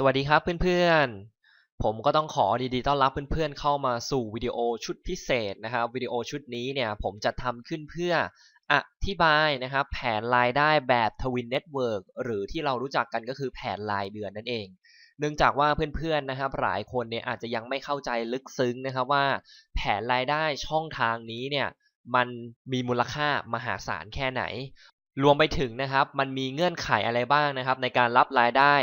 สวัสดีครับเพื่อนๆ ผมก็ต้องขอดีๆ ต้อนรับเพื่อนๆ เข้ามาสู่วิดีโอชุดพิเศษนะครับ วิดีโอชุดนี้เนี่ยผมจะทำขึ้นเพื่ออธิบายนะครับแผนรายได้แบบทวินเน็ตเวิร์กหรือที่เรารู้จักกันก็คือแผนรายเดือนนั่นเอง เนื่องจากว่าเพื่อนๆ นะครับหลายคนเนี่ยอาจจะยังไม่เข้าใจลึกซึ้งนะครับว่าแผนรายได้ช่องทางนี้เนี่ยมันมีมูลค่ามหาศาลแค่ไหน รวมไปถึงนะครับ มันมีเงื่อนไขอะไรบ้างนะครับ ในการรับรายได้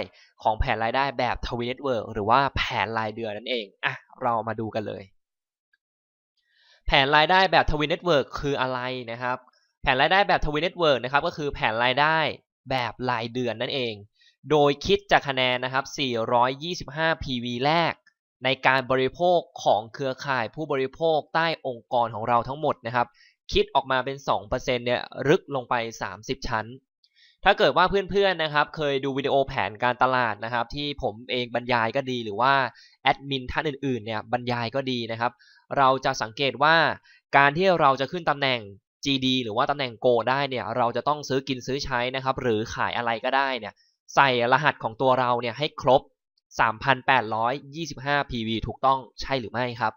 ของแผนรายได้แบบทวินเน็ตเวิร์กหรือว่าแผนรายเดือนนั่นเองอะเรามาดูกันเลย แผนรายได้แบบทวินเน็ตเวิร์กคืออะไรนะครับ แผนรายได้แบบทวินเน็ตเวิร์กนะครับก็คือแผนรายได้แบบรายเดือนนั่นเอง โดยคิดจากคะแนนนะครับ 425 PV แรก ในการบริโภคของเครือข่ายผู้บริโภคใต้องค์กรของเราทั้งหมดนะครับ คิดออกมาเป็น 2%เนี่ยลึกลงไป 30 ชั้น ถ้าเกิดว่าเพื่อนๆนะครับ เคยดูวิดีโอแผนการตลาดนะครับ ที่ผมเองบรรยายก็ดีหรือว่าแอดมินท่านอื่นๆเนี่ยบรรยายก็ดีนะครับ เราจะสังเกตว่าการที่เราจะขึ้นตำแหน่ง GD หรือว่าตำแหน่ง Go ได้เนี่ยเราจะต้องซื้อกินซื้อใช้นะครับ หรือขายอะไรก็ได้เนี่ยใส่รหัสของตัวเราเนี่ยให้ครบ 3,825 PV ถูกต้องใช่หรือไม่ครับ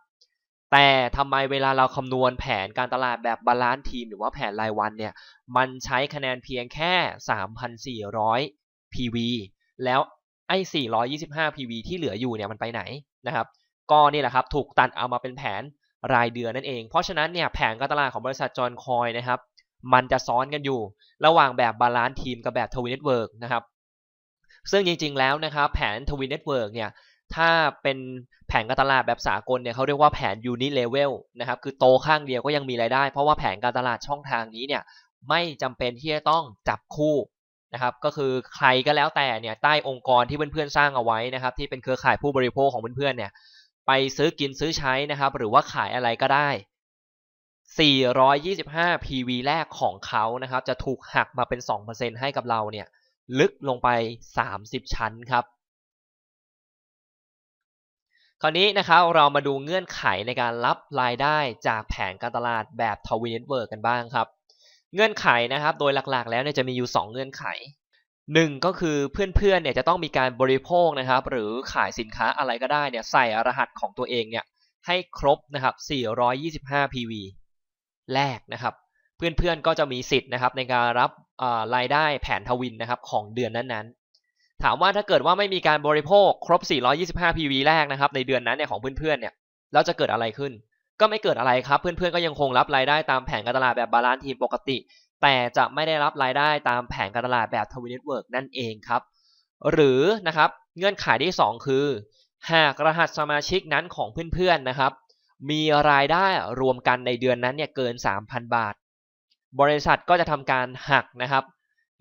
แต่ทำไมเวลาเราคำนวณแผนการตลาดแบบบาลานซ์ทีมหรือว่าแผนรายวันเนี่ย มันใช้คะแนนเพียงแค่ 3,400 PV แล้วไอ้425 PV ที่เหลืออยู่เนี่ยมันไปไหนนะครับ ก็นี่แหละครับถูกตัดเอามาเป็นแผนรายเดือนนั่นเอง เพราะฉะนั้นเนี่ยแผนการตลาดของบริษัทจอห์นคอยนะครับ มันจะซ้อนกันอยู่ ระหว่างแบบบาลานซ์ทีมกับแบบทวินเน็ตเวิร์กนะครับ ซึ่งจริงๆแล้วนะครับแผนทวินเน็ตเวิร์กเนี่ย ถ้าเป็นแผนการตลาดแบบสากลเนี่ยเขาเรียกว่าแผนยูนิเลเวลนะครับคือโตข้างเดียวก็ยังมีรายได้ เพราะว่าแผนการตลาดช่องทางนี้เนี่ยไม่จำเป็นที่จะต้องจับคู่นะครับก็คือใครก็แล้วแต่เนี่ยใต้องค์กรที่เพื่อนๆสร้างเอาไว้นะครับที่เป็นเครือข่ายผู้บริโภคของเพื่อนๆเนี่ยไปซื้อกินซื้อใช้นะครับหรือว่าขายอะไรก็ได้ 425 PV แรกของเขานะครับจะถูกหักมาเป็น 2%ให้กับเราเนี่ยลึกลงไป 30 ชั้นครับ คราวนี้นะครับเรามาดูเงื่อนไขในการรับรายได้จากแผนการตลาดแบบทวินเน็ตเวิร์กกันบ้างครับ เงื่อนไขนะครับโดยหลักๆ แล้วเนี่ยจะมีอยู่ 2 เงื่อนไข 1 ก็คือเพื่อนๆเนี่ยจะต้องมีการบริโภคนะครับ หรือขายสินค้าอะไรก็ได้เนี่ยใส่รหัสของตัวเองเนี่ยให้ครบนะครับ 425 PV แรกนะครับ เพื่อนๆก็จะมีสิทธิ์นะครับในการรับรายได้แผนทวินนะครับของเดือนนั้นๆ ถามว่าถ้าเกิดว่าไม่มีการบริโภคครบ 425 PV แรกนะครับ ในเดือนนั้นเนี่ยของเพื่อนๆเนี่ยแล้วจะเกิดอะไรขึ้น ก็ไม่เกิดอะไรครับ เพื่อนๆก็ยังคงรับรายได้ตามแผนการตลาดแบบบาลานซ์ทีมปกติ แต่จะไม่ได้รับรายได้ตามแผนการตลาดแบบทวินเน็ตเวิร์กนั่นเองครับ หรือนะครับเงื่อนไขที่ 2 คือ หากรหัสสมาชิกนั้นของเพื่อนๆนะครับ มีรายได้รวมกันในเดือนนั้นเนี่ยเกิน 3,000 บาท บริษัทก็จะทำการหักนะครับ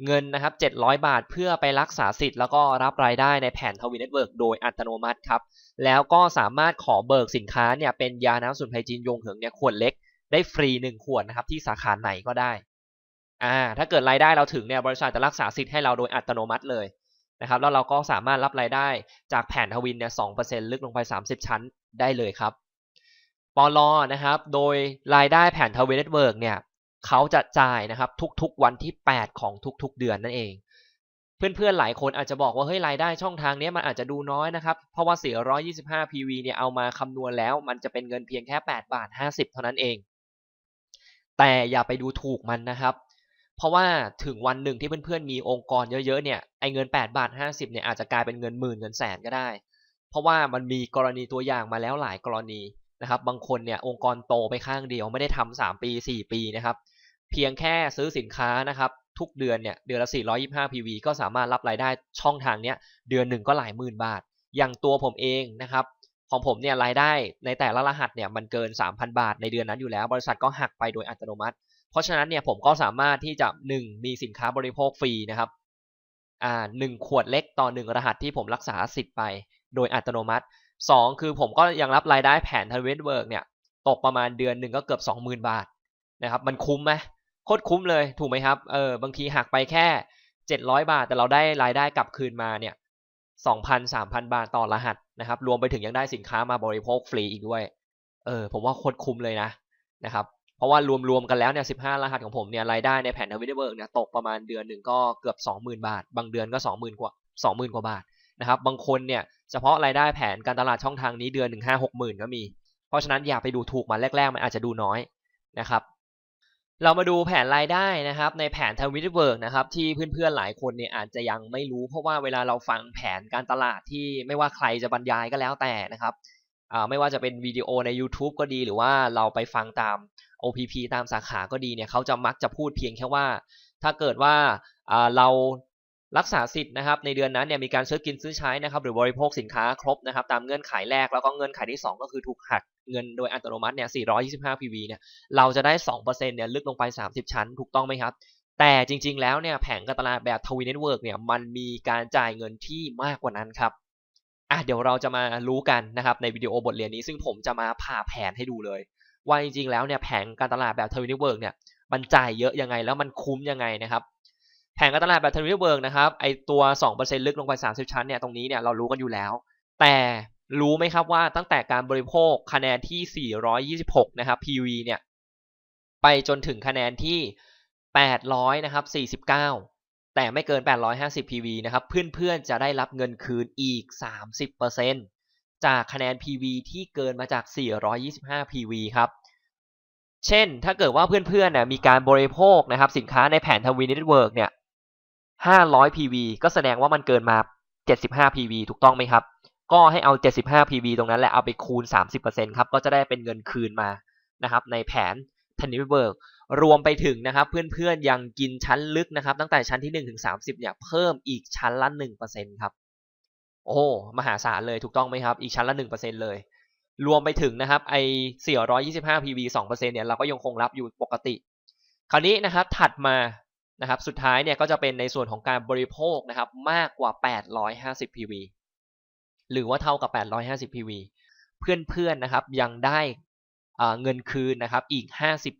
เงินนะครับ 700 บาทเพื่อไปรักษาสิทธิ์แล้วก็รับรายได้ในแผนทวินเน็ตเวิร์กโดยอัตโนมัติครับ แล้วก็สามารถขอเบิกสินค้าเนี่ยเป็นยาน้ำสมุนไพรจีนยงเหิงเนี่ยขวดเล็กได้ฟรี 1 ขวดนะครับที่สาขาไหนก็ได้ อ่า ถ้าเกิดรายได้เราถึงเนี่ยบริษัทจะรักษาสิทธิ์ให้เราโดยอัตโนมัติเลยนะครับ แล้วเราก็สามารถรับรายได้จากแผนทวินเนี่ย2%ลึกลงไป 30 ชั้นได้เลยครับปลอนะครับ โดยรายได้แผนทวินเน็ตเวิร์กเนี่ย เขาจะจ่ายนะครับทุกๆวันที่ 8 ของทุกๆเดือนนั่นเอง เพื่อนๆหลายคนอาจจะบอกว่าเฮ้ยรายได้ช่องทางนี้มันอาจจะดูน้อยนะครับ เพราะว่า 425 PV เนี่ยเอามาคำนวณแล้ว มันจะเป็นเงินเพียงแค่ 8 บาท 50 เท่านั้นเอง แต่อย่าไปดูถูกมันนะครับ เพราะว่าถึงวันหนึ่งที่เพื่อนๆมีองค์กรเยอะๆเนี่ยไอเงิน 8 บาท 50 เนี่ยอาจจะกลายเป็นเงินหมื่นเงินแสนก็ได้ เพราะว่ามันมีกรณีตัวอย่างมาแล้วหลายกรณี นะครับ บางคนเนี่ยองค์กรโตไปข้างเดียวไม่ได้ทำ3ปี 4 ปีนะครับ เพียงแค่ซื้อสินค้านะครับ ทุกเดือนเนี่ยเดือนละ 425 PV ก็สามารถรับรายได้ช่องทางเนี้ยเดือนหนึ่งก็หลายหมื่นบาท อย่างตัวผมเองนะครับของผมเนี่ยรายได้ในแต่ละรหัสเนี่ยมันเกิน 3,000 บาทในเดือนนั้นอยู่แล้ว บริษัทก็หักไปโดยอัตโนมัติ เพราะฉะนั้นเนี่ยผมก็สามารถที่จะ 1 มีสินค้าบริโภคฟรีนะครับอ่าหนึ่งขวดเล็กต่อหนึ่งรหัสที่ผมรักษาสิทธิ์ไป โดยอัตโนมัติ 2คือผมก็ยังรับรายได้แผนทวินเวิร์กเนี่ย ตกประมาณเดือนหนึ่งก็เกือบ20,000บาทนะครับ มันคุ้มไหมโคตรคุ้มเลยถูกไหมครับเออบางทีหักไปแค่700บาท แต่เราได้รายได้กลับคืนมาเนี่ย2,000 3,000บาทต่อรหัสนะครับ รวมไปถึงยังได้สินค้ามาบริโภคฟรีอีกด้วย เออ ผมว่าโคตรคุ้มเลยนะนะครับ เพราะว่ารวมๆกันแล้วเนี่ย15รหัสของผมเนี่ยรายได้ในแผนทวินเวิร์กเนี่ยตกประมาณเดือนหนึ่งก็เกือบ20,000บาท บางเดือนก็20,000กว่า20,000กว่าบาท นะครับบางคนเนี่ยเฉพาะรายได้แผนการตลาดช่องทางนี้เดือนหนึ่งห้าหกหมื่นก็มี เพราะฉะนั้นอย่าไปดูถูกมันแรกๆ มันอาจจะดูน้อยนะครับ เรามาดูแผนรายได้นะครับ ในแผนทวิตเวิร์กนะครับที่เพื่อนๆหลายคนเนี่ยอาจจะยังไม่รู้ เพราะว่าเวลาเราฟังแผนการตลาดที่ไม่ว่าใครจะบรรยายก็แล้วแต่นะครับไม่ว่าจะเป็นวิดีโอใน YouTube ก็ดีหรือว่าเราไปฟังตาม OPP ตามสาขาก็ดีเนี่ยเขาจะมักจะพูดเพียงแค่ว่า ถ้าเกิดว่าเรา รักษาสิทธิ์นะครับในเดือนนั้นเนี่ยมีการซื้อกินซื้อใช้นะครับหรือบริโภคสินค้าครบนะครับตามเงื่อนไขแรกแล้วก็เงื่อนไขที่ 2 ก็คือถูกหักเงินโดยอัตโนมัติเนี่ย 425 PV เนี่ยเราจะได้ 2%เนี่ยลึกลงไป 30 ชั้นถูกต้องไหมครับ แต่จริง ๆ แล้วเนี่ยแผงการตลาดแบบทวีเน็ตเวิร์กเนี่ยมันมีการจ่ายเงินที่มากกว่านั้นครับอะเดี๋ยวเราจะมารู้กันนะครับในวิดีโอบทเรียนนี้ซึ่งผมจะมาผ่าแผนให้ดูเลย ว่าจริงๆแล้วเนี่ยแผงการตลาดแบบทวีเน็ตเวิร์กเนี่ยมันจ่ายเยอะยังไงแล้วมันคุ้มยังไงนะครับ แผงการตลาดแบบทวีน็ตเวิร์กนะครับไอตัว 2%ลึกลงไป 30 ชั้นเนี่ยตรงนี้เนี่ยเรารู้กันอยู่แล้ว แต่รู้ไหมครับว่าตั้งแต่การบริโภคคะแนนที่ 426 นะครับ PV เนี่ยไปจนถึงคะแนนที่ 800 นะครับ 49 แต่ไม่เกิน 850 PV นะครับ เพื่อนๆจะได้รับเงินคืนอีก 30%จากคะแนน PV ที่เกินมาจาก 425 PV ครับเช่น ถ้าเกิดว่าเพื่อนๆเนี่ยมีการบริโภคนะครับสินค้าในแผนทวีเน็ตเวิร์กเนี่ย 500 PV ก็แสดงว่ามันเกินมา 75 PV ถูกต้องไหมครับ ก็ให้เอา 75 PV ตรงนั้นแหละเอาไปคูณ 30%ครับก็จะได้เป็นเงินคืนมานะครับในแผนทันนิเวิร์กรวมไปถึงนะครับเพื่อนๆยังกินชั้นลึกนะครับ ตั้งแต่ชั้นที่1ถึง30เนี่ยเพิ่มอีกชั้นละ1%ครับโอ้มหาศาลเลยถูกต้องไหมครับ อีกชั้นละ 1%เลย รวมไปถึงนะครับไอ้425 PV 2%เนี่ยเราก็ยังคงรับอยู่ปกติ คราวนี้นะครับถัดมา นะครับสุดท้ายเนี่ยก็จะเป็นในส่วนของการบริโภคนะครับมากกว่า 850 PV หรือว่าเท่ากับ 850 PV เพื่อนๆนะครับยังได้เงินคืนนะครับอีก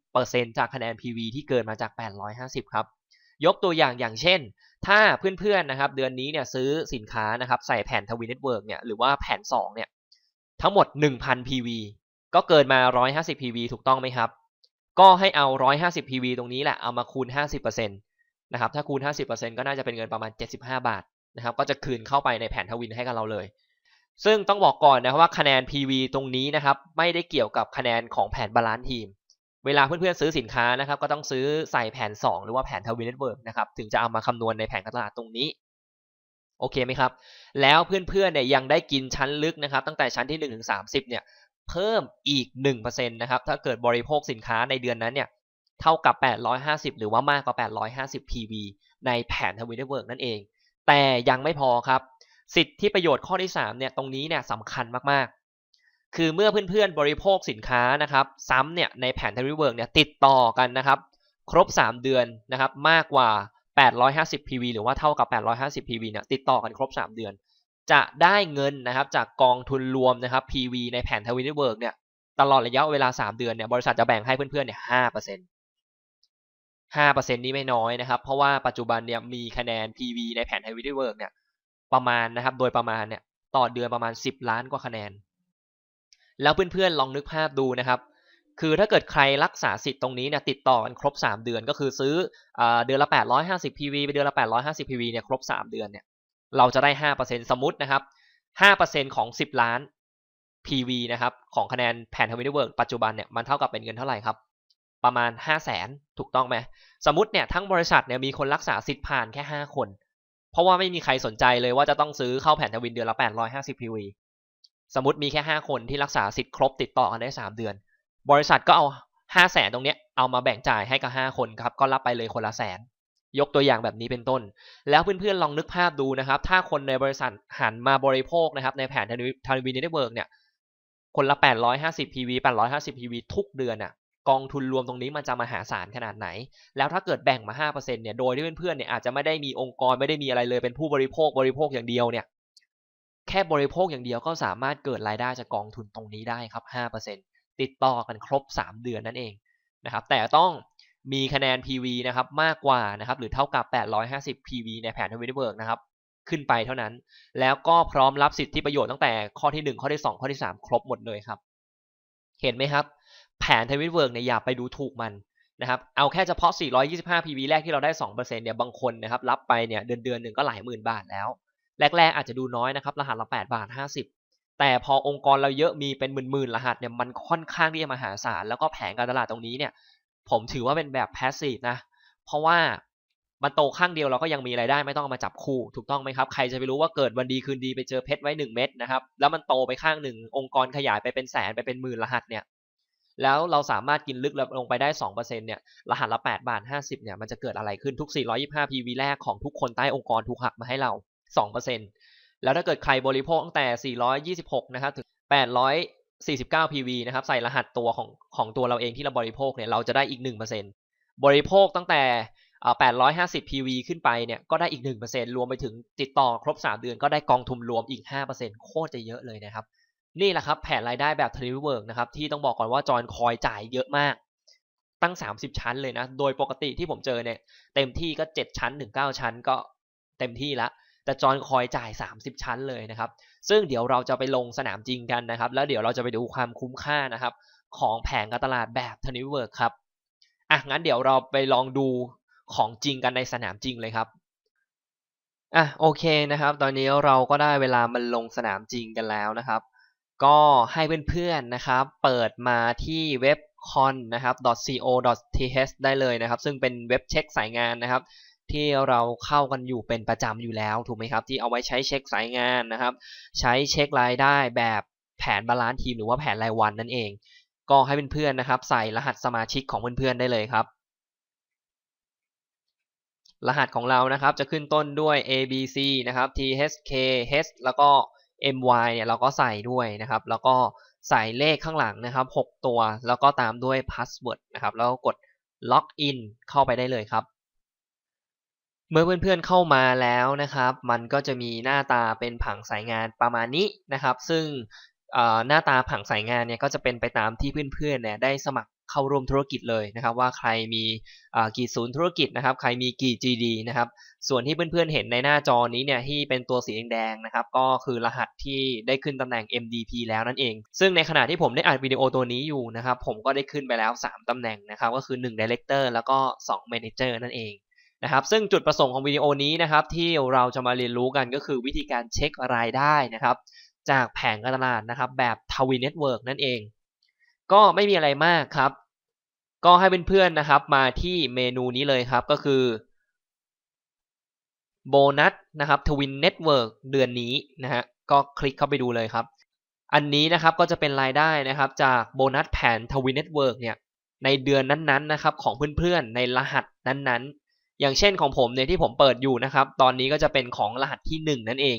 50%จากคะแนน PV ที่เกินมาจาก 850 ครับ ยกตัวอย่างอย่างเช่น ถ้าเพื่อนๆนะครับเดือนนี้เนี่ยซื้อสินค้านะครับใส่แผ่นทวีเน็ตเวิร์กเนี่ยหรือว่าแผ่น 2 เนี่ยทั้งหมด 1,000 PV ก็เกินมา 150 PV ถูกต้องไหมครับ ก็ให้เอา 150 PV ตรงนี้แหละเอามาคูณ 50% นะครับถ้าคูณ 50%ก็น่าจะเป็นเงินประมาณ 75 บาทนะครับก็จะคืนเข้าไปในแผนทวินให้กับเราเลย ซึ่งต้องบอกก่อนนะครับว่าคะแนน PV ตรงนี้นะครับไม่ได้เกี่ยวกับคะแนนของแผนบาลานซ์ทีม เวลาเพื่อนๆซื้อสินค้านะครับก็ต้องซื้อใส่แผน 2 หรือว่าแผนทวินเน็ตเวิร์กนะครับถึงจะเอามาคำนวณในแผนการตลาดตรงนี้โอเคไหมครับ แล้วเพื่อนๆเนี่ยยังได้กินชั้นลึกนะครับ ตั้งแต่ชั้นที่1ถึง30เนี่ยเพิ่มอีก1%นะครับถ้าเกิดบริโภคสินค้าในเดือนนั้นเนี่ย เท่ากับ 850 หรือว่ามากกว่า 850 PV ในแผนทวินเน็ตเวิร์กนั่นเอง แต่ยังไม่พอครับ สิทธิประโยชน์ข้อที่ 3 เนี่ย ตรงนี้เนี่ยสำคัญมาก ๆ คือเมื่อเพื่อนๆ บริโภคสินค้านะครับ ซ้ำเนี่ยในแผนทวินเวิร์กเนี่ยติดต่อกันนะครับ ครบ 3 เดือนนะครับ มากกว่า 850 PV หรือว่าเท่ากับ 850 PV เนี่ยติดต่อกันครบ 3 เดือน จะได้เงินนะครับจากกองทุนรวมนะครับ PV ในแผนทวินเวิร์กเนี่ยตลอดระยะเวลา 3 เดือนเนี่ยบริษัทจะแบ่งให้เพื่อนๆเนี่ย5% 5%นี้ไม่น้อยนะครับ เพราะว่าปัจจุบันเนี่ยมีคะแนน PV ในแผนไทวิตเวิร์กเนี่ยประมาณนะครับ โดยประมาณเนี่ยต่อเดือนประมาณ 10 ล้านกว่าคะแนน แล้วเพื่อนๆลองนึกภาพดูนะครับ คือถ้าเกิดใครรักษาสิทธิ์ตรงนี้เนี่ยติดต่อกันครบ 3 เดือนก็คือซื้อเดือนละ 850 PV ไปเดือนละ 850 PV เนี่ยครบ 3 เดือนเนี่ยเราจะได้ 5%สมมตินะครับ 5%ของ 10 ล้าน PV นะครับของคะแนนแผนทวิตเวิร์กปัจจุบันเนี่ยมันเท่ากับเป็นเงินเท่าไหร่ครับ ประมาณ 5 0 0แสนถูกต้องไหมสมมติเนี่ยทั้งบริษัทเนี่ยมีคนรักษาสิทธิ์ผ่านแค่ 5 คน เพราะว่าไม่มีใครสนใจเลยว่าจะต้องซื้อเข้าแผ่นทวินเดือนละ 850 PV สมมติมีแค่ 5 คนที่รักษาสิทธิ์ครบติดต่อกันได้ 3 เดือน บริษัทก็เอา 5 0 0แสนตรงเนี้ยเอามาแบ่งจ่ายให้กับ 5 คนครับก็รับไปเลยคนละแสนยกตัวอย่างแบบนี้เป็นต้น แล้วเพื่อนๆลองนึกภาพดูนะครับ ถ้าคนในบริษัทหันมาบริโภคนะครับ ในแผนทวินเน็ตเวิร์กเนี่ย คนละ 850 PV 850 PV ทุกเดือนอะ กองทุนรวมตรงนี้มันจะมหาศาลขนาดไหน แล้วถ้าเกิดแบ่งมา 5%เนี่ย โดยที่เพื่อนๆเนี่ยอาจจะไม่ได้มีองค์กรไม่ได้มีอะไรเลยเป็นผู้บริโภคบริโภคอย่างเดียวเนี่ย แค่บริโภคอย่างเดียวก็สามารถเกิดรายได้จากกองทุนตรงนี้ได้ครับ 5%ติดต่อกันครบ 3 เดือนนั่นเองนะครับ แต่ต้องมีคะแนน PV นะครับมากกว่านะครับหรือเท่ากับ 850 PV ในแผนทวิตเวิร์กนะครับขึ้นไปเท่านั้น แล้วก็พร้อมรับสิทธิประโยชน์ตั้งแต่ข้อที่ 1 ข้อที่ 2 ข้อที่ 3 ครบหมดเลยครับ เห็นไหมครับ แผนทวิตเวิร์กเนี่ยอย่าไปดูถูกมันนะครับ เอาแค่เฉพาะ 425 PV แรกที่เราได้ 2%เนี่ยบางคนนะครับรับไปเนี่ยเดือนเดือนหนึ่งก็หลายหมื่นบาทแล้ว แรก ๆ อาจจะดูน้อยนะครับ รหัสละ 8 บาท 50 แต่พอองค์กรเราเยอะมีเป็นหมื่นๆรหัสเนี่ยมันค่อนข้างที่จะมหาศาลแล้วก็แผนการตลาดตรงนี้เนี่ยผมถือว่าเป็นแบบแพสซีฟนะ เพราะว่า มันโตข้างเดียวเราก็ยังมีรายได้ไม่ต้องมาจับคู่ถูกต้องไหมครับใครจะไปรู้ว่าเกิดวันดีคืนดีไปเจอเพชรไว้ 1 เม็ดนะครับแล้วมันโตไปข้างหนึ่งองค์กรขยายไปเป็นแสนไปเป็นหมื่นรหัสเนี่ยแล้วเราสามารถกินลึกลงไปได้2%เนี่ยรหัสละ8บาท50เนี่ยมันจะเกิดอะไรขึ้นทุก 425 PV แรกของทุกคนใต้องค์กรถูกหักมาให้เรา 2%แล้วถ้าเกิดใครบริโภคตั้งแต่ 426 นะครับถึง 849 PV นะครับใส่รหัสตัวของของตัวเราเองที่เราบริโภคเนี่ยเราจะได้อีก 1%บริโภคตั้งแต่ 850 PV ขึ้นไปเนี่ยก็ได้อีก 1%รวมไปถึงติดต่อครบ 3 เดือนก็ได้กองทุนรวมอีก 5%โคตรจะเยอะเลยนะครับ นี่แหละครับแผนรายได้แบบทริเวิร์กนะครับที่ต้องบอกก่อนว่าจอยคอยจ่ายเยอะมาก ตั้ง 30 ชั้นเลยนะ โดยปกติที่ผมเจอเนี่ยเต็มที่ก็ 7 ชั้น ถึง 9 ชั้นก็เต็มที่ละแต่จอยคอยจ่าย 30 ชั้นเลยนะครับ ซึ่งเดี๋ยวเราจะไปลงสนามจริงกันนะครับ แล้วเดี๋ยวเราจะไปดูความคุ้มค่านะครับ ของแผนการตลาดแบบทริเวิร์กครับอะงั้นเดี๋ยวเราไปลองดู ของจริงกันในสนามจริงเลยครับอะโอเคนะครับ ตอนนี้เราก็ได้เวลามันลงสนามจริงกันแล้วนะครับ ก็ให้เพื่อนๆนะครับ เปิดมาที่เว็บ con นะครับ .co.th ได้เลยนะครับ ซึ่งเป็นเว็บเช็คสายงานนะครับ ที่เราเข้ากันอยู่เป็นประจำอยู่แล้วถูกไหมครับ ที่เอาไว้ใช้เช็คสายงานนะครับ ใช้เช็ครายได้แบบแผนบาลานซ์ทีมหรือว่าแผนรายวันนั่นเอง ก็ให้เพื่อนๆนะครับ ใส่รหัสสมาชิกของเพื่อนๆได้เลยครับ รหัสของเรานะครับจะขึ้นต้นด้วย A B C นะครับ T H K H แล้วก็ M Y เนี่ยเราก็ใส่ด้วยนะครับ แล้วก็ใส่เลขข้างหลังนะครับ 6 ตัว แล้วก็ตามด้วย password นะครับ แล้วกด log in เข้าไปได้เลยครับ เมื่อเพื่อนๆเข้ามาแล้วนะครับ มันก็จะมีหน้าตาเป็นผังสายงานประมาณนี้นะครับ ซึ่งหน้าตาผังสายงานเนี่ยก็จะเป็นไปตามที่เพื่อนๆเนี่ยได้สมัคร เข้าร่วมธุรกิจเลยนะครับ ว่าใครมีกี่ศูนย์ธุรกิจนะครับ ใครมีกี่ GD นะครับ ส่วนที่เพื่อนๆเห็นในหน้าจอนี้เนี่ยที่เป็นตัวสีแดงๆนะครับ ก็คือรหัสที่ได้ขึ้นตำแหน่ง MDP แล้วนั่นเอง ซึ่งในขณะที่ผมได้อัดวิดีโอตัวนี้อยู่นะครับ ผมก็ได้ขึ้นไปแล้ว 3ตำแหน่งนะครับ ก็คือ 1 Director แล้วก็ 2 Manager นั่นเองนะครับซึ่งจุดประสงค์ของวิดีโอนี้นะครับที่เราจะมาเรียนรู้กันก็คือวิธีการเช็ครายได้นะครับจากแผงการตลาดนะครับแบบทวินเน็ตเวิร์กนั่นเอง ก็ไม่มีอะไรมากครับ ก็ให้เพื่อนๆนะครับ มาที่เมนูนี้เลยครับก็คือโบนัสนะครับทวินเน็ตเวิร์กเดือนนี้นะฮะก็คลิกเข้าไปดูเลยครับ อันนี้นะครับก็จะเป็นรายได้นะครับ จากโบนัสแผนทวินเน็ตเวิร์กเนี่ยในเดือนนั้นๆนะครับของเพื่อนๆในรหัสนั้นๆ อย่างเช่นของผมเนี่ยที่ผมเปิดอยู่นะครับ ตอนนี้ก็จะเป็นของรหัสที่ 1 นั่นเอง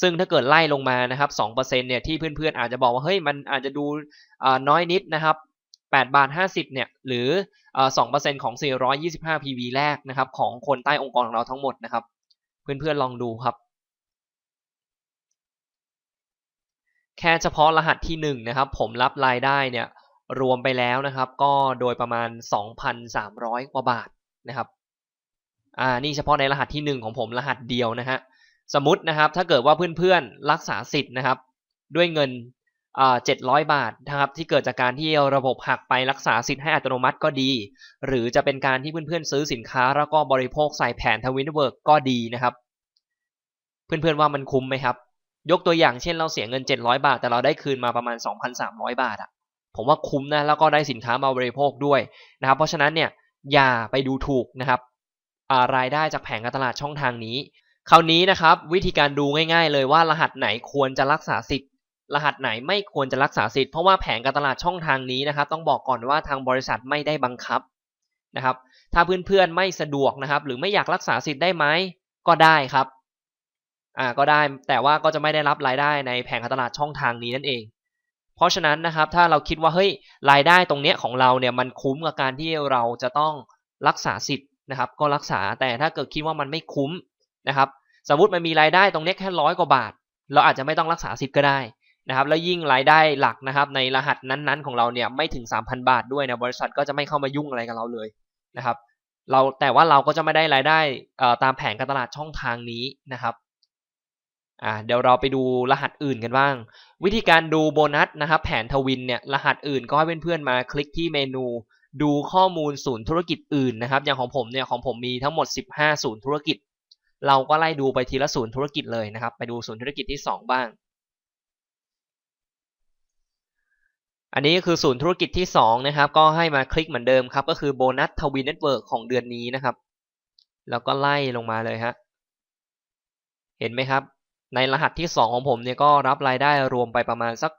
ซึ่งถ้าเกิดไล่ลงมานะครับ2%เนี่ยที่เพื่อนๆอาจจะบอกว่าเฮ้ยมันอาจจะดูน้อยนิดนะครับ8บาท50เนี่ยหรือ2%ของ 425 PV แรกนะครับของคนใต้องค์กรของเราทั้งหมดนะครับ เพื่อนๆลองดูครับ แค่เฉพาะรหัสที่1นะครับผมรับรายได้เนี่ยรวมไปแล้วนะครับก็โดยประมาณ 2,300 กว่าบาทนะครับอ่านี่เฉพาะในรหัสที่ 1 ของผมรหัสเดียวนะฮะ สมมตินะครับถ้าเกิดว่าเพื่อนๆรักษาสิทธิ์นะครับ ด้วยเงินเจ็ดร้อยบาทนะครับที่เกิดจากการที่ระบบหักไปรักษาสิทธิ์ให้อัตโนมัติก็ดี หรือจะเป็นการที่เพื่อนๆซื้อสินค้าแล้วก็บริโภคใส่แผนทวินเวิร์กก็ดีนะครับ เพื่อนๆว่ามันคุ้มไหมครับ ยกตัวอย่างเช่นเราเสียเงิน 700 บาท แต่เราได้คืนมาประมาณ 2,300 บาทอะผมว่าคุ้มนะแล้วก็ได้สินค้ามาบริโภคด้วยนะครับ เพราะฉะนั้นเนี่ยอย่าไปดูถูกนะครับรายได้จากแผงการตลาดช่องทางนี้ คราวนี้นะครับวิธีการดูง่าย ๆ เลยว่ารหัสไหนควรจะรักษาสิทธิ์รหัสไหนไม่ควรจะรักษาสิทธิ์เพราะว่าแผนการตลาดช่องทางนี้นะครับ ต้องบอกก่อนว่าทางบริษัทไม่ได้บังคับนะครับ ถ้าเพื่อนๆไม่สะดวกนะครับ หรือไม่อยากรักษาสิทธิ์ได้ไหมก็ได้ครับอ่าก็ได้แต่ว่าก็จะไม่ได้รับรายได้ในแผงการตลาดช่องทางนี้นั่นเอง เพราะฉะนั้นนะครับ ถ้าเราคิดว่าเฮ้ยรายได้ตรงเนี้ยของเราเนี่ยมันคุ้มกับการที่เราจะต้องรักษาสิทธิ์นะครับ ก็รักษาแต่ถ้าเกิดคิดว่ามันไม่คุ้มนะครับ สมมติมันมีรายได้ตรงนี้แค่ร้อยกว่าบาท เราอาจจะไม่ต้องรักษาสิทธิ์ก็ได้นะครับแล้วยิ่งรายได้หลักนะครับในรหัสนั้นๆของเราเนี่ยไม่ถึง 3,000 บาทด้วยนะบริษัทก็จะไม่เข้ามายุ่งอะไรกับเราเลยนะครับเราแต่ว่าเราก็จะไม่ได้รายได้ตามแผนการตลาดช่องทางนี้นะครับอ่าเดี๋ยวเราไปดูรหัสอื่นกันบ้าง วิธีการดูโบนัสนะครับแผนทวินเนี่ยรหัสอื่นก็ให้เพื่อนๆมาคลิกที่เมนู ดูข้อมูลศูนย์ธุรกิจอื่นนะครับอย่างของผมเนี่ยของผมมีทั้งหมด 15 ศูนย์ธุรกิจ เราก็ไล่ดูไปทีละศูนย์ธุรกิจเลยนะครับ ไปดูศูนย์ธุรกิจที่ 2 บ้าง อันนี้ก็คือศูนย์ธุรกิจที่ 2 นะครับ ก็ให้มาคลิกเหมือนเดิมครับ ก็คือโบนัสทวินเน็ตเวิร์กของเดือนนี้นะครับ แล้วก็ไล่ลงมาเลยฮะ เห็นไหมครับ ในรหัสที่ 2 ของผมเนี่ยก็รับรายได้รวมไปประมาณสัก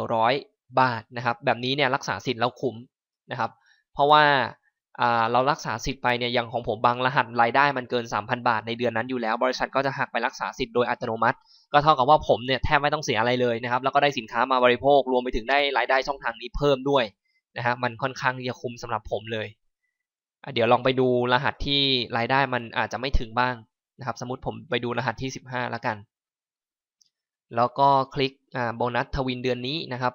1,400 บาทนะครับ แบบนี้เนี่ยรักษาสิทธิ์แล้วคุ้มนะครับ เพราะว่า เรารักษาสิทธิ์ไปเนี่ยอย่างของผมบางรหัสรายได้มันเกิน 3,000 บาทในเดือนนั้นอยู่แล้ว บริษัทก็จะหักไปรักษาสิทธิ์โดยอัตโนมัติ ก็เท่ากับว่าผมเนี่ยแทบไม่ต้องเสียอะไรเลยนะครับแล้วก็ได้สินค้ามาบริโภครวมไปถึงได้รายได้ช่องทางนี้เพิ่มด้วยนะฮะมันค่อนข้างจะคุ้มสำหรับผมเลยเดี๋ยวลองไปดูรหัสที่รายได้มันอาจจะไม่ถึงบ้างนะครับ สมมติผมไปดูรหัสที่ 15 แล้วกัน แล้วก็คลิกโบนัสทวินเดือนนี้นะครับ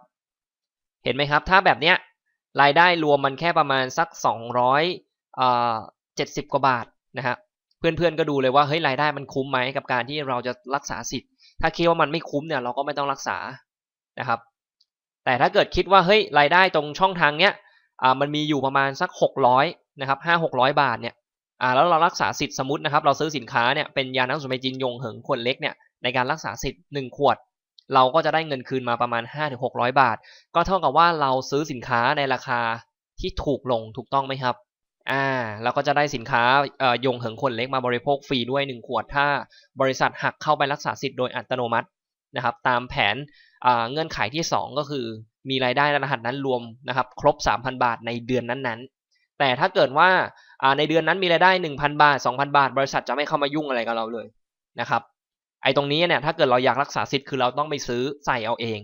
เห็นไหมครับ ถ้าแบบเนี้ย รายได้รวมมันแค่ประมาณสัก 270 กว่าบาทนะฮะเพื่อนๆก็ดูเลยว่าเฮ้ยรายได้มันคุ้มไหมกับการที่เราจะรักษาสิทธิ์ ถ้าคิดว่ามันไม่คุ้มเนี่ยเราก็ไม่ต้องรักษานะครับ แต่ถ้าเกิดคิดว่าเฮ้ยรายได้ตรงช่องทางเนี้ยมันมีอยู่ประมาณสัก 600นะครับ5 600บาทเนี่ยแล้วเรารักษาสิทธิ์สมมตินะครับ เราซื้อสินค้าเนี่ยเป็นยาน้ำสมุนไพรจีนยงเหิงขวดเล็กเนี่ยในการรักษาสิทธิ์1ขวด เราก็จะได้เงินคืนมาประมาณ 5-600 บาท ก็เท่ากับว่าเราซื้อสินค้าในราคาที่ถูกลงถูกต้องไหมครับอ่าเราก็จะได้สินค้ายงเหิงขวดเล็กมาบริโภคฟรีด้วย 1 ขวดถ้า บริษัทหักเข้าไปรักษาสิทธิ์โดยอัตโนมัตินะครับ ตามแผนเงื่อนไขที่ 2 ก็คือมีรายได้รหัสนั้นรวมนะครับ ครบ 3,000 บาทในเดือนนั้นๆ แต่ถ้าเกิดว่าในเดือนนั้นมีรายได้ 1,000 บาท 2,000 บาท บริษัทจะไม่เข้ามายุ่งอะไรกับเราเลยนะครับ ไอ้ตรงนี้เนี่ยถ้าเกิดเราอยากรักษาสิทธิ์คือเราต้องไปซื้อใส่เอาเอง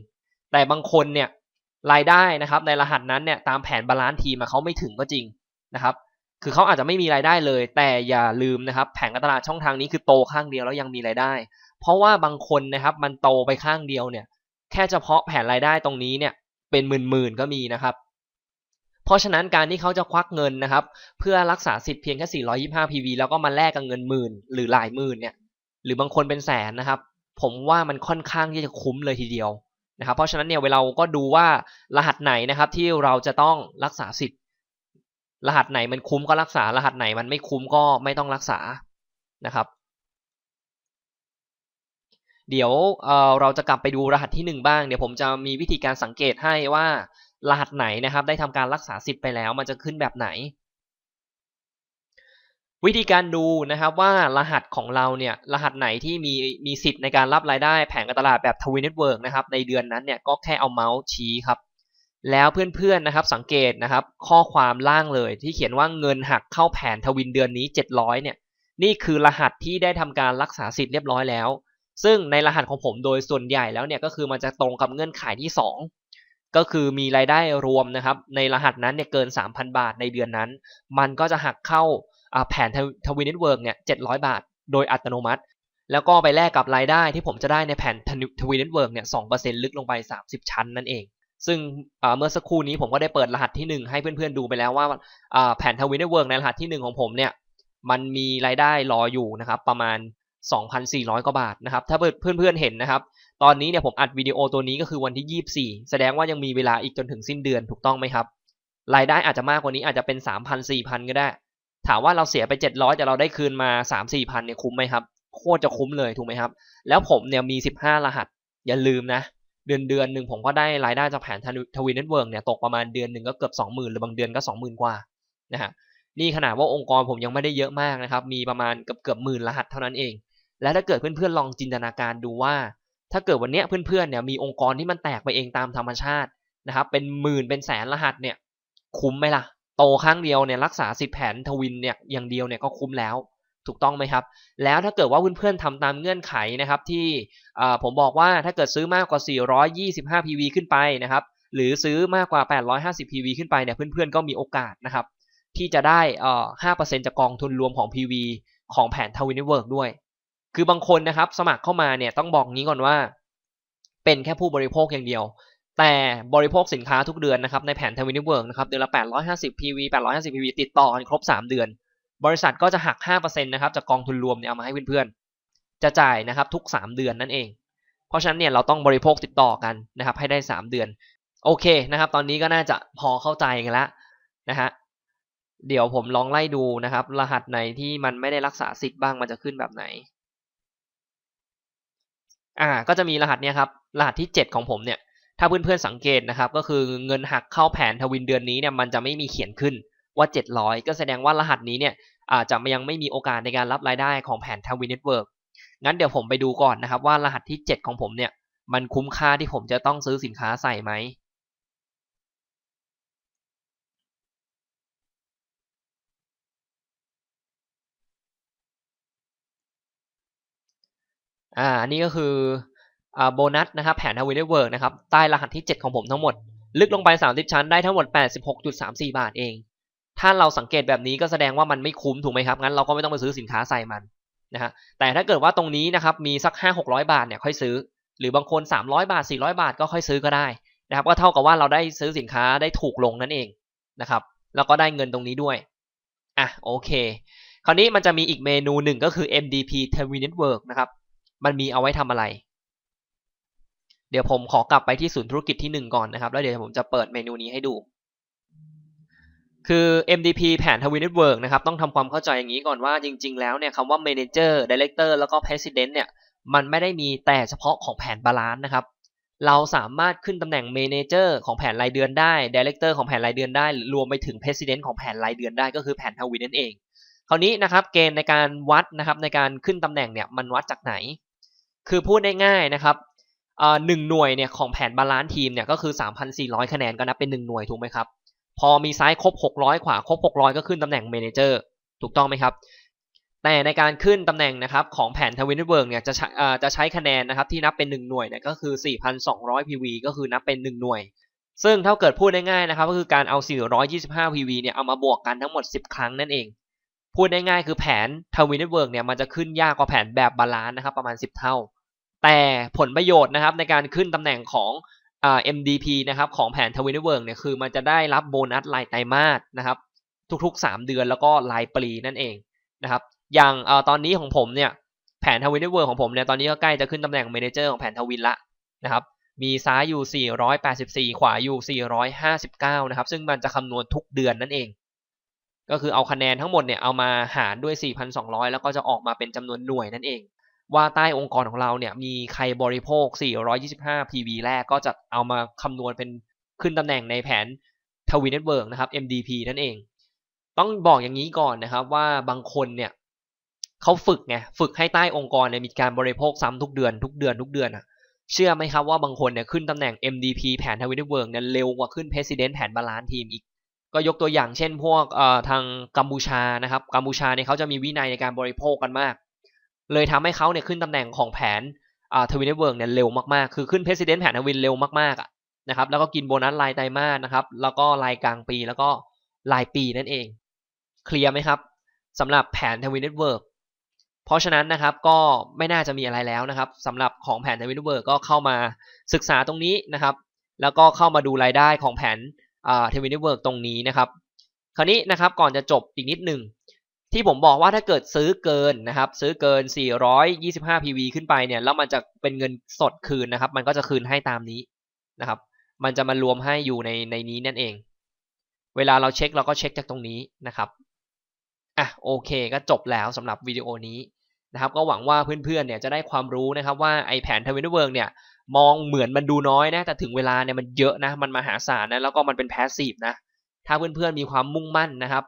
แต่บางคนเนี่ยรายได้นะครับในรหัสนั้นเนี่ยตามแผนบาลานซ์ทีมเขาไม่ถึงก็จริงนะครับ คือเขาอาจจะไม่มีรายได้เลย แต่อย่าลืมนะครับ แผนการตลาดช่องทางนี้คือโตข้างเดียวแล้วยังมีรายได้ เพราะว่าบางคนนะครับมันโตไปข้างเดียวเนี่ย แค่เฉพาะแผนรายได้ตรงนี้เนี่ยเป็นหมื่นๆก็มีนะครับ เพราะฉะนั้นการที่เขาจะควักเงินนะครับ เพื่อรักษาสิทธิ์เพียงแค่ 425 PV แล้วก็มาแลกกับเงินหมื่นหรือหลายหมื่นเนี่ย หรือบางคนเป็นแสนนะครับ ผมว่ามันค่อนข้างที่จะคุ้มเลยทีเดียวนะครับ เพราะฉะนั้นเนี่ยเวลาก็ดูว่ารหัสไหนนะครับที่เราจะต้องรักษาสิทธิ์รหัสไหนมันคุ้มก็รักษารหัสไหนมันไม่คุ้มก็ไม่ต้องรักษานะครับ เดี๋ยวเเราจะกลับไปดูรหัสที่ 1 บ้าง เดี๋ยวผมจะมีวิธีการสังเกตให้ว่ารหัสไหนนะครับ ได้ทำการรักษาสิทธิ์ไปแล้ว มันจะขึ้นแบบไหน วิธีการดูนะครับว่ารหัสของเราเนี่ยรหัสไหนที่มีมีสิทธิ์ในการรับรายได้แผงการตลาดแบบทวินเน็ตเวิร์กนะครับในเดือนนั้นเนี่ยก็แค่เอาเมาส์ชี้ครับแล้วเพื่อนๆนะครับสังเกตนะครับข้อความล่างเลยที่เขียนว่าเงินหักเข้าแผนทวินเดือนนี้ 700เนี่ยนี่คือรหัสที่ได้ทำการรักษาสิทธิ์เรียบร้อยแล้ว ซึ่งในรหัสของผมโดยส่วนใหญ่แล้วเนี่ยก็คือมันจะตรงกับเงื่อนไขที่ 2 ก็คือมีรายได้รวมนะครับในรหัสนั้นเนี่ยเกิน 3,000 บาทในเดือนนั้น มันก็จะหักเข้า แผนทวีเน็ตเวิร์กเนี่ยเจ็ดร้อยบาท โดยอัตโนมัติ แล้วก็ไปแลกกับรายได้ที่ผมจะได้ในแผนทวีเน็ตเวิร์กเนี่ยสองเปอร์เซ็นต์ลึกลงไป30ชั้นนั่นเอง ซึ่งเมื่อสักครู่นี้ผมก็ได้เปิดรหัสที่1ให้เพื่อนๆดูไปแล้วว่าแผนทวีเน็ตเวิร์กในรหัสที่1ของผมเนี่ยมันมีรายได้รออยู่นะครับประมาณ 2,400 กว่าบาทนะครับถ้าเพื่อนๆเห็นนะครับ ตอนนี้เนี่ยผมอัดวิดีโอตัวนี้ก็คือวันที่ 24 แสดงว่ายังมีเวลาอีกจนถึงสิ้นเดือนถูกต้องไหมครับ รายได้อาจจะมากกว่านี้อาจจะเป็น 3,000 4,000 ก็ได้ ถามว่าเราเสียไป 700 แต่เราได้คืนมา 3 4พันเนี่ยคุ้มไหมครับ โคตรจะคุ้มเลยถูกไหมครับ แล้วผมเนี่ยมี 15 รหัส อย่าลืมนะ เดือนเดือนหนึ่งผมก็ได้รายได้จากแผนทวีเน็ตเวิร์กเนี่ยตกประมาณเดือนหนึ่งก็เกือบ 20,000 หรือบางเดือนก็ 20,000 กว่านะฮะนี่ขนาดว่าองค์กรผมยังไม่ได้เยอะมากนะครับ มีประมาณเกือบเกือบหมื่นรหัสเท่านั้นเอง และถ้าเกิดเพื่อนๆลองจินตนาการดูว่า ถ้าเกิดวันนี้เพื่อนๆเนี่ยมีองค์กรที่มันแตกไปเองตามธรรมชาตินะครับเป็นหมื่นเป็นแสนรหัสเนี่ยคุ้มไหมล่ะ โตครั้งเดียวเนี่ยรักษาสิบแผนทวินเนี่ยอย่างเดียวเนี่ยก็คุ้มแล้วถูกต้องไหมครับ แล้วถ้าเกิดว่าเพื่อนๆทำตามเงื่อนไขนะครับที่ผมบอกว่าถ้าเกิดซื้อมากกว่า 425 PV ขึ้นไปนะครับหรือซื้อมากกว่า 850 PV ขึ้นไปเนี่ยเพื่อนๆก็มีโอกาสนะครับที่จะได้5%จากกองทุนรวมของ PV ของแผนทวินเวิร์กด้วย คือบางคนนะครับสมัครเข้ามาเนี่ยต้องบอกงี้ก่อนว่า เป็นแค่ผู้บริโภคอย่างเดียว แต่บริโภคสินค้าทุกเดือนนะครับในแผนเทวินิเวิร์กนะครับเดือนละ 850 PV 850 PV ติดต่อกันครบ 3 เดือน บริษัทก็จะหัก 5%นะครับจากกองทุนรวมเนี่ยเอามาให้เพื่อนๆ จะจ่ายนะครับทุก 3 เดือนนั่นเอง เพราะฉะนั้นเนี่ยเราต้องบริโภคติดต่อกันนะครับให้ได้ 3 เดือน โอเคนะครับ ตอนนี้ก็น่าจะพอเข้าใจกันแล้วนะฮะเดี๋ยวผมลองไล่ดูนะครับ รหัสไหนที่มันไม่ได้รักษาสิทธิ์บ้างมันจะขึ้นแบบไหนอ่าก็จะมีรหัสเนี้ยครับรหัสที่ 7 ของผมเนี่ย ถ้าเพื่อนๆสังเกตนะครับก็คือเงินหักเข้าแผนทวินเดือนนี้เนี่ยมันจะไม่มีเขียนขึ้นว่า 700 ก็แสดงว่ารหัสนี้เนี่ยอาจจะยังไม่มีโอกาสในการรับรายได้ของแผนทวินเน็ตเวิร์กงั้นเดี๋ยวผมไปดูก่อนนะครับว่ารหัสที่ 7 ของผมเนี่ยมันคุ้มค่าที่ผมจะต้องซื้อสินค้าใส่ไหมอ่าอันนี้ก็คือ โบนัสนะครับแผนทวิเน็ตเวิร์กนะครับใต้รหัสที่ 7 ของผมทั้งหมด ลึกลงไป 30 ชั้นได้ทั้งหมด 86.34 บาทเอง ถ้าเราสังเกตแบบนี้ก็แสดงว่ามันไม่คุ้มถูกไหมครับงั้นเราก็ไม่ต้องไปซื้อสินค้าใส่มันนะฮะแต่ถ้าเกิดว่าตรงนี้นะครับมีสัก 5 600 บาทเนี่ยค่อยซื้อ หรือบางคน 300 บาท 400 บาทก็ค่อยซื้อก็ได้นะครับก็เท่ากับว่าเราได้ซื้อสินค้าได้ถูกลงนั่นเองนะครับแล้วก็ได้เงินตรงนี้ด้วยอะโอเค คราวนี้มันจะมีอีกเมนูหนึ่งก็คือ MDP Terminal Network นะครับมันมีเอาไว้ทำอะไร เดี๋ยวผมขอกลับไปที่ศูนย์ธุรกิจที่ 1 ก่อนนะครับ แล้วเดี๋ยวผมจะเปิดเมนูนี้ให้ดู คือ MDP แผนทวินเน็ตเวิร์กนะครับ ต้องทำความเข้าใจอย่างนี้ก่อนว่าจริง ๆ แล้วเนี่ยคำว่า Manager Director แล้วก็ President เนี่ย มันไม่ได้มีแต่เฉพาะของแผนบาลานซ์นะครับ เราสามารถขึ้นตำแหน่ง Manager ของแผนรายเดือนได้ Director ของแผนรายเดือนได้ รวมไปถึง President ของแผนรายเดือนได้ ก็คือแผนทวินนั่นเอง คราวนี้นะครับ เกณฑ์ในการวัดนะครับในการขึ้นตำแหน่งเนี่ยมันวัดจากไหน คือพูดได้ง่ายนะครับ หนึ่งหน่วยเนี่ยของแผนบาลานซ์ทีมเนี่ยก็คือ 3,400 คะแนนก็นับเป็น 1 หน่วยถูกไหมครับ พอมีซ้ายครบ 600 ขวาครบ 600 ก็ขึ้นตำแหน่งเมนเจอร์ถูกต้องไหมครับ แต่ในการขึ้นตำแหน่งนะครับของแผนทวินเวิร์กเนี่ยจะใช้จะใช้คะแนนนะครับที่นับเป็น 1 หน่วยเนี่ยก็คือ 4,200 PV ก็คือนับเป็น 1 หน่วย ซึ่งถ้าเกิดพูดง่ายๆนะครับก็คือการเอา 425 PV เนี่ยเอามาบวกกันทั้งหมด 10 ครั้งนั่นเอง พูดง่ายๆคือแผนทวินเวิร์กเนี่ยมันจะขึ้นยากกว่าแผนแบบบาลานซ์นะครับประมาณ 10 เท่า แต่ผลประโยชน์นะครับในการขึ้นตำแหน่งของอ่า MDP นะครับของแผนทวินเวิร์กเนี่ยคือมันจะได้รับโบนัสรายไตรมาสนะครับทุกๆ 3 เดือนแล้วก็รายปีนั่นเองนะครับอย่างอตอนนี้ของผมเนี่ยแผนทวินเวิร์กของผมเนี่ยตอนนี้ก็ใกล้จะขึ้นตำแหน่งเมนเจอร์ของแผนทวินละนะครับมีซ้ายอยู่ 484 ขวาอยู่ 459 นะครับ ซึ่งมันจะคำนวณทุกเดือนนั่นเอง ก็คือเอาคะแนนทั้งหมดเนี่ยเอามาหารด้วย 4,200 แล้วก็จะออกมาเป็นจำนวนหน่วยนั่นเอง ว่าใต้องค์กรของเราเนี่ยมีใครบริโภค 425 PV แรกก็จะเอามาคำนวณเป็นขึ้นตำแหน่งในแผนทวินเน็ตเวิร์กนะครับ MDP นั่นเอง ต้องบอกอย่างนี้ก่อนนะครับว่าบางคนเนี่ยเขาฝึกไงฝึกให้ใต้องค์กรเนี่ยมีการบริโภคซ้ำทุกเดือนทุกเดือนทุกเดือนอะเชื่อไหมครับว่าบางคนเนี่ยขึ้นตำแหน่ง MDP แผนทวินเน็ตเวิร์กเนี่ยเร็วกว่าขึ้น President แผนบาลานซ์ทีมอีกก็ยกตัวอย่างเช่นพวกทางกัมพูชานะครับกัมพูชาเนี่ยเขาจะมีวินัยในการบริโภคกันมาก เลยทำให้เขาเนี่ยขึ้นตำแหน่งของแผนอ่าทวินเน็ตเวิร์กเนี่ยเร็วมากๆ คือขึ้น President แผนทวินเร็วมากๆอะนะครับแล้วก็กินโบนัสรายไตรมาสนะครับ แล้วก็รายกลางปีแล้วก็รายปีนั่นเอง เคลียร์ไหมครับสำหรับแผนทวินเน็ตเวิร์กเพราะฉะนั้นนะครับก็ไม่น่าจะมีอะไรแล้วนะครับสำหรับของแผนทวินเน็ตเวิร์กก็เข้ามาศึกษาตรงนี้นะครับ แล้วก็เข้ามาดูรายได้ของแผนเทวินเน็ตเวิร์กตรงนี้นะครับ คราวนี้นะครับก่อนจะจบอีกนิดหนึ่ง ที่ผมบอกว่าถ้าเกิดซื้อเกินนะครับซื้อเกิน 425 PV ขึ้นไปเนี่ยแล้วมันจะเป็นเงินสดคืนนะครับ มันก็จะคืนให้ตามนี้นะครับ มันจะมารวมให้อยู่ในในนี้นั่นเอง เวลาเราเช็คเราก็เช็คจากตรงนี้นะครับอะโอเคก็จบแล้วสำหรับวิดีโอนี้นะครับ ก็หวังว่าเพื่อนๆเนี่ยจะได้ความรู้นะครับว่าไอแผนทวินเวิร์กเนี่ยมองเหมือนมันดูน้อยนะ แต่ถึงเวลาเนี่ยมันเยอะนะ มันมหาศาลนะแล้วก็มันเป็นแพสซีฟนะถ้าเพื่อนๆมีความมุ่งมั่นนะครับ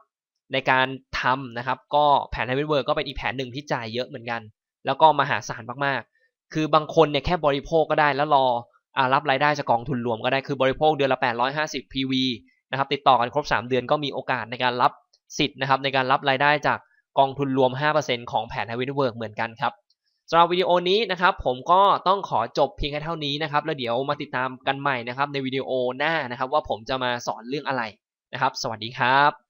ในการทำนะครับ ก็แผนไฮเวิร์กก็เป็นอีกแผนหนึ่งที่จ่ายเยอะเหมือนกัน แล้วก็มหาศาลมากๆ คือบางคนเนี่ยแค่บริโภคก็ได้แล้วรออรับรายได้จากกองทุนรวมก็ได้คือบริโภคเดือนละ 850 PV นะครับติดต่อกันครบ 3 เดือนก็มีโอกาสในการรับสิทธิ์นะครับในการรับรายได้จากกองทุนรวม 5%ของแผนไฮเวิร์กเหมือนกันครับสำหรับวิดีโอนี้นะครับผมก็ต้องขอจบเพียงแค่เท่านี้นะครับแล้วเดี๋ยวมาติดตามกันใหม่นะครับในวิดีโอหน้านะครับว่าผมจะมาสอนเรื่องอะไรนะครับ สวัสดีครับ